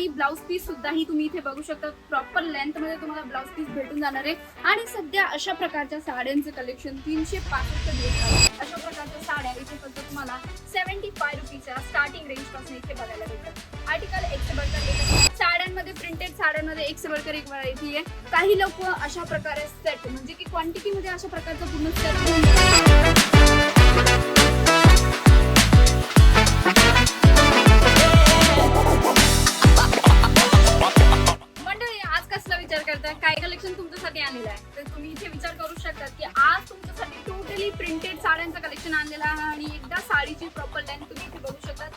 आणि blouse piece सुद्धा ही तुम्ही इथे बघू शकता. प्रॉपर लेंथमध्ये तुम्हाला ब्लाऊज पीस भेटून जाणार आहे. आणि सध्या अशा प्रकारच्या साड्यांचं कलेक्शन तीनशे पासष्ट दिवस अशा प्रकारच्या साड्या इथे फक्त तुम्हाला सेव्हन्टी फाय रुपीच्या स्टार्टिंग रेंजपासून इथे बघायला भेटतात. आर्टिकल एकशे बडकर साड्यांमध्ये प्रिंटेड साड्यांमध्ये एकशे बडकर एक व्हरायटी आहे. काही लोक अशा प्रकारे सेट म्हणजे की क्वांटिटी मध्ये अशा प्रकारचं पूर्ण सेट करताय काय कलेक्शन तुमच्यासाठी आलेलं आहे? तर तुम्ही इथे विचार करू शकता की आज तुमच्यासाठी टोटली प्रिंटेड साड्यांचं कलेक्शन आणलेलं आहे आणि एकदा साडीची प्रॉपर लाईन तुम्ही इथे बघू शकता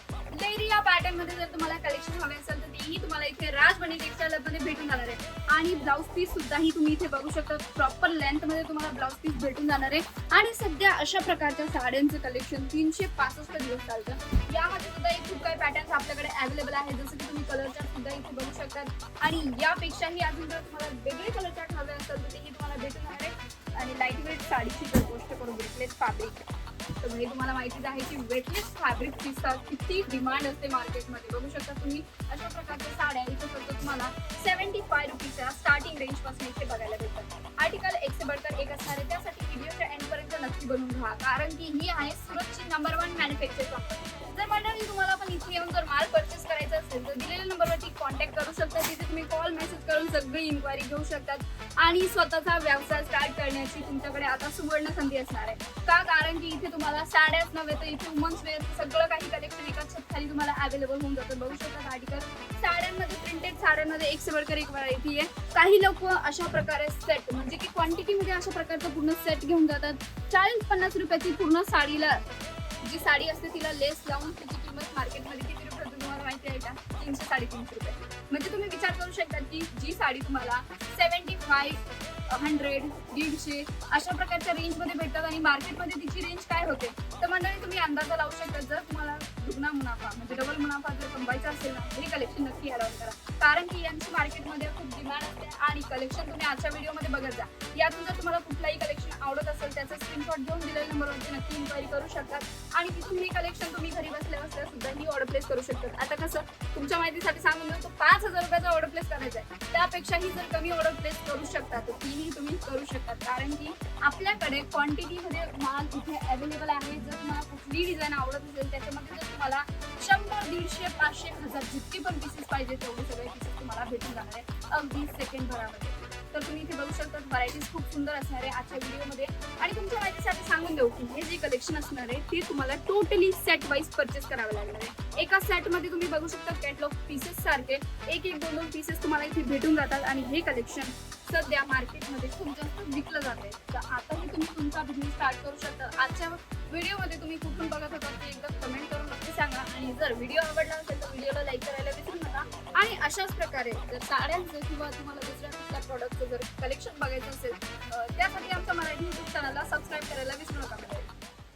लेरिया पॅटर्नमध्ये जर तुम्हाला कलेक्शन हवे असेल तर तेही तुम्हाला इथे राज बनी टेक्सटाईल मध्ये भेटून जाणार आहे. आणि ब्लाऊज पीस सुद्धाही तुम्ही इथे बघू शकता प्रॉपर लेंथमध्ये तुम्हाला ब्लाऊज पीस भेटून जाणार आहे. आणि सध्या अशा प्रकारच्या साड्यांचं कलेक्शन तीनशे पासष्ट दिवस चालतं. यामध्ये सुद्धा एक अवेलेबल आहे. जसं की तुम्ही कलरच्या सुद्धा इथे बघू शकतात. आणि यापेक्षाही अजून जर तुम्हाला वेगळे कलर चार्ट हवे असेल तर तेही तुम्हाला भेटून आहे. आणि लाइट वेट साडीची जर गोष्ट करू वेटलेस फॅब्रिक तर म्हणजे तुम्हाला माहितीच आहे की वेटलेस फॅब्रिकची किती डिमांड असते मार्केटमध्ये बघू शकता तुम्ही अशा प्रकारच्या साड्या इथे फक्त तुम्हाला सेव्हन्टी फाय रुपीजच्या स्टार्टिंग रेंजपासून इथे बघायला भेटतात. आर्टिकल एकशे बडकर एक असणार आहे. त्यासाठी व्हिडिओच्या एंड पर्यंत राहा बनवून घ्या कारण की ही आहे सुरतची नंबर वन मॅन्युफॅक्चर कंपनी जर मंडळी तुम्हाला पण इथे येऊन जर माल परचेस करायचा असेल तर दिलेल्या नंबरवरती कॉन्टॅक्ट करू शकता. तिथे तुम्ही कॉल मेसेज करून सगळी इन्क्वायरी घेऊ शकतात. आणि स्वतःचा व्यवसाय स्टार्ट करण्याची तुमच्याकडे आता सुवर्ण संधी असणार आहे. का? कारण की इथे तुम्हाला साड्याच नव्हे तर इथे वुमन्स वेअर सगळं काही कलेक्शन एकाच छताखाली तुम्हाला अवेलेबल होऊन जातं. बघू शकता आर्टिकल साड्यांमध्ये प्रिंटेड साड्यांमध्ये एक बडकर एक व्हरायटी आहे. काही लोक अशा प्रकारे सेट म्हणजे की क्वांटिटीमध्ये अशा प्रकारचं पूर्ण सेट घेऊन जातात. चाळीस पन्नास रुपयाची पूर्ण साडीला जी साडी असते तिला लेस लावून त्याची किंमत मार्केटमध्ये किती रुपये तुम्हाला माहिती आहे का? तीनशे साडेतीनशे रुपये. म्हणजे तुम्ही विचार करू शकता की जी साडी तुम्हाला फाईव्ह हंड्रेड दीडशे अशा प्रकारच्या रेंजमध्ये भेटतात आणि मार्केटमध्ये तिची रेंज काय होते? तर मंडळी तुम्ही अंदाजा लावू शकता जर तुम्हाला दुगना मुनाफा म्हणजे डबल मुनाफा जर कमवायचा असेल ना हे कलेक्शन नक्की अलाउन करा. कारण की यांची मार्केटमध्ये खूप डिमांड असते आणि कलेक्शन तुम्ही आजच्या व्हिडिओमध्ये बघत जा. यातून जर तुम्हाला कुठलाही कलेक्शन आवडत असेल त्याचा स्क्रीनशॉट घेऊन दिलेल्या नंबरवरती नक्की इन्क्वायरी करू शकतात आणि तिथून हे कलेक्शन तुम्ही घरी बसल्या बसल्या सुद्धा ही ऑर्डर प्लेस करू शकतात आता कसं तुमच्या माहितीसाठी सांगून देतो पाच हजार रुपयाचा ऑर्डर प्लेस करायचा आहे. त्यापेक्षाही जर कमी ऑर्डर प्लेस तुम्ही करू शकतात कारण की आपल्याकडे क्वांटिटीमध्ये माल इथे अवेलेबल आहे. जर तुम्हाला कुठली डिझाईन आवडत असेल त्याच्यामध्ये जर तुम्हाला शंभर दीडशे पाचशे हजार जितके पण पीसेस पाहिजे तेवढे सगळे पीसेस तुम्हाला भेटून जाणार आहे. अगदी सेकंड भरामध्ये. तर तुम्ही इथे बघू शकता व्हरायटीज खूप सुंदर असणार आहे आजच्या व्हिडिओमध्ये आणि तुमच्या माहितीसाठी सांगून देऊ की हे जे कलेक्शन असणार आहे ते तुम्हाला टोटली सेट वाईज परचेस करावे लागणार आहे. एका सेटमध्ये तुम्ही बघू शकता कॅटलॉग पीसेस सारखे. एक एक दोन दोन पीसेस तुम्हाला इथे भेटून जातात आणि हे कलेक्शन सध्या मार्केटमध्ये खूप जास्त विकलं जात आहे. तर आताही तुम्ही तुमचा बिझनेस स्टार्ट करू शकता. आजच्या व्हिडिओमध्ये तुम्ही कुठून बघत होता ते एकदा कमेंट करून नक्की सांगा. आणि जर व्हिडिओ आवडला असेल तर व्हिडिओला लाईक करायला विसरू नका. आणि अशाच प्रकारे जर साड्यांचं किंवा तुम्हाला दुसऱ्या कुठल्या प्रॉडक्टचं जर कलेक्शन बघायचं असेल त्यासाठी आमच्या मराठी यूट्यूब चॅनलला सबस्क्राईब करायला विसरू नका.